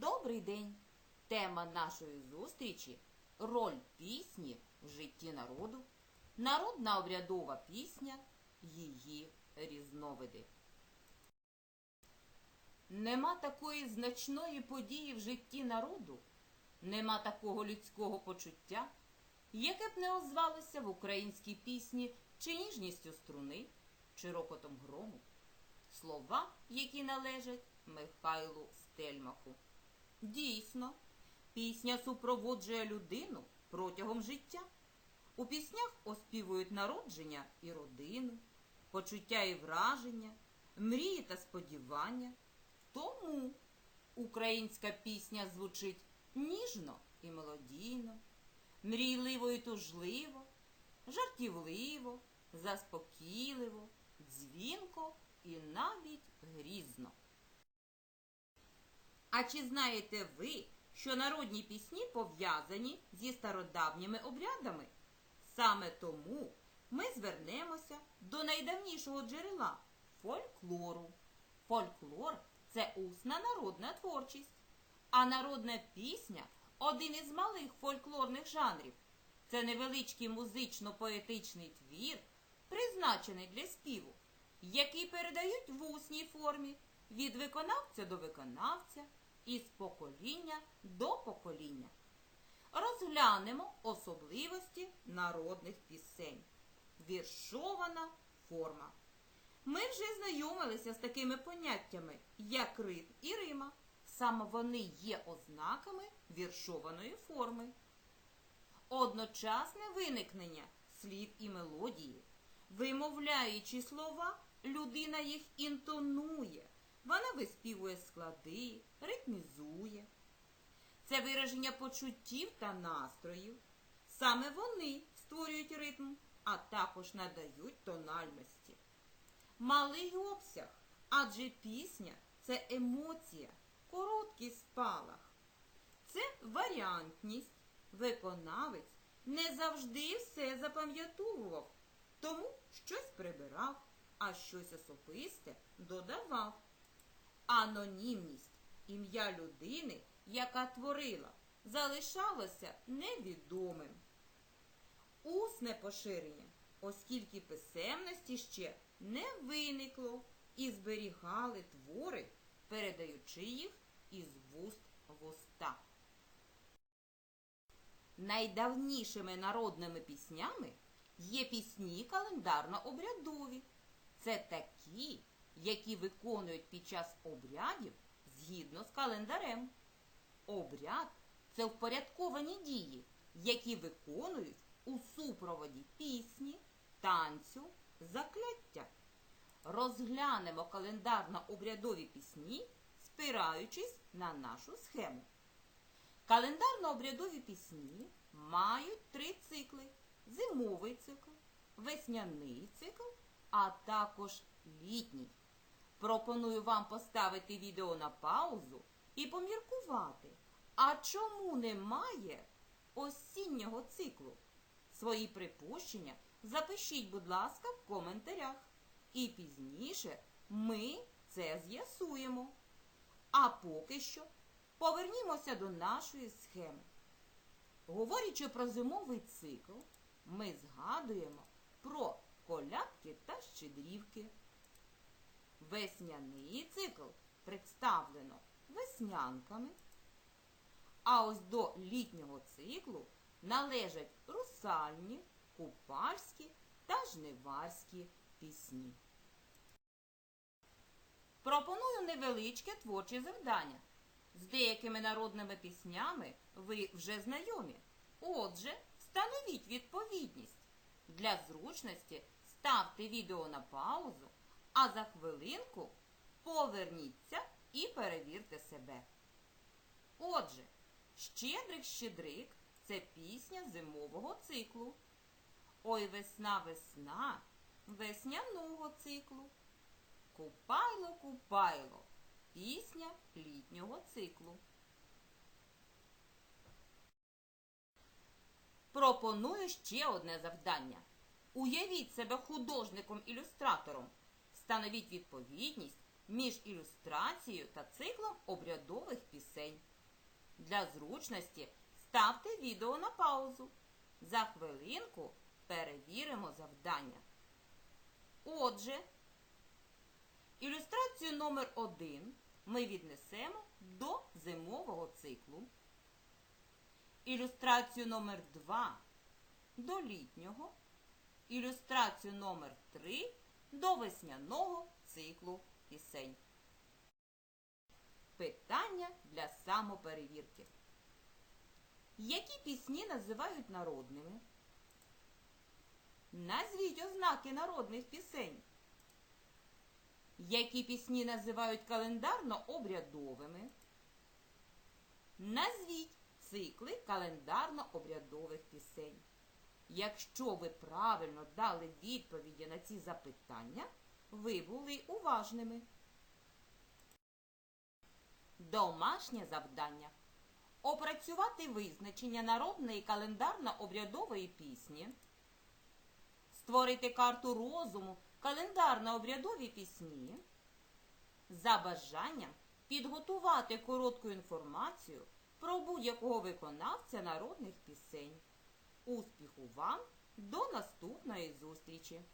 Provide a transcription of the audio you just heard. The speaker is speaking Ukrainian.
Добрий день! Тема нашої зустрічі роль пісні в житті народу, народна обрядова пісня, її різновиди. Нема такої значної події в житті народу, нема такого людського почуття, яке б не озвалося в українській пісні чи ніжністю струни, чи рокотом грому. Слова, які належать Михайлу Стельмаху. Дійсно, пісня супроводжує людину протягом життя. У піснях оспівують народження і родину, почуття і враження, мрії та сподівання. Тому українська пісня звучить ніжно і мелодійно, мрійливо і тужливо, жартівливо, заспокійливо, дзвінко і навіть грізно. А чи знаєте ви, що народні пісні пов'язані зі стародавніми обрядами? Саме тому ми звернемося до найдавнішого джерела фольклору. Фольклор це усна народна творчість, а народна пісня один із малих фольклорних жанрів. Це невеличкий музично-поетичний твір, призначений для співу, який передають в усній формі від виконавця до виконавця і з покоління до покоління. Розглянемо особливості народних пісень. Віршована форма. Ми вже знайомилися з такими поняттями, як ритм і рима. Саме вони є ознаками віршованої форми. Одночасне виникнення слів і мелодії. Вимовляючи слова, людина їх інтонує. Вона виспівує склади, ритмізує. Це вираження почуттів та настроїв. Саме вони створюють ритм, а також надають тональності. Малий обсяг, адже пісня це емоція, короткий спалах. Це варіантність. Виконавець не завжди все запам'ятовував, тому щось прибирав, а щось особисте додавав. Анонімність ім'я людини, яка творила, залишалося невідомим. Усне поширення, оскільки писемності ще не виникло і зберігали твори, передаючи їх із вуст в уста. Найдавнішими народними піснями є пісні календарно-обрядові. Це такі, які виконують під час обрядів згідно з календарем. Обряд це впорядковані дії, які виконують у супроводі пісні, танцю, закляття. Розглянемо календарно-обрядові пісні, спираючись на нашу схему. Календарно-обрядові пісні мають три цикли: зимовий цикл, весняний цикл, а також літній. Пропоную вам поставити відео на паузу і поміркувати, а чому немає осіннього циклу? Свої припущення запишіть, будь ласка, в коментарях. І пізніше ми це з'ясуємо. А поки що повернімося до нашої схеми. Говорячи про зимовий цикл, ми згадуємо про колядки та щедрівки. Весняний цикл представлено веснянками, а ось до літнього циклу належать русальні, купальські та жниварські пісні. Пропоную невеличке творче завдання. З деякими народними піснями ви вже знайомі. Отже, встановіть відповідність. Для зручності ставте відео на паузу, а за хвилинку поверніться і перевірте себе. Отже, Щедрик щедрик це пісня зимового циклу. Ой весна весна весняного циклу. Купайло купайло пісня літнього циклу. Пропоную ще одне завдання. Уявіть себе художником-ілюстратором. Встановіть відповідність між ілюстрацією та циклом обрядових пісень. Для зручності ставте відео на паузу. За хвилинку перевіримо завдання. Отже, ілюстрацію номер 1 ми віднесемо до зимового циклу. Ілюстрацію номер 2 до літнього. Ілюстрацію номер 3 до весняного циклу пісень. Питання для самоперевірки. Які пісні називають народними? Назвіть ознаки народних пісень. Які пісні називають календарно-обрядовими? Назвіть цикли календарно-обрядових пісень. Якщо ви правильно дали відповіді на ці запитання, ви були уважними. Домашнє завдання. Опрацювати визначення народної календарно-обрядової пісні. Створити карту розуму календарно-обрядові пісні. За бажанням підготувати коротку інформацію про будь-якого виконавця народних пісень. Успіху вам! До наступної зустрічі!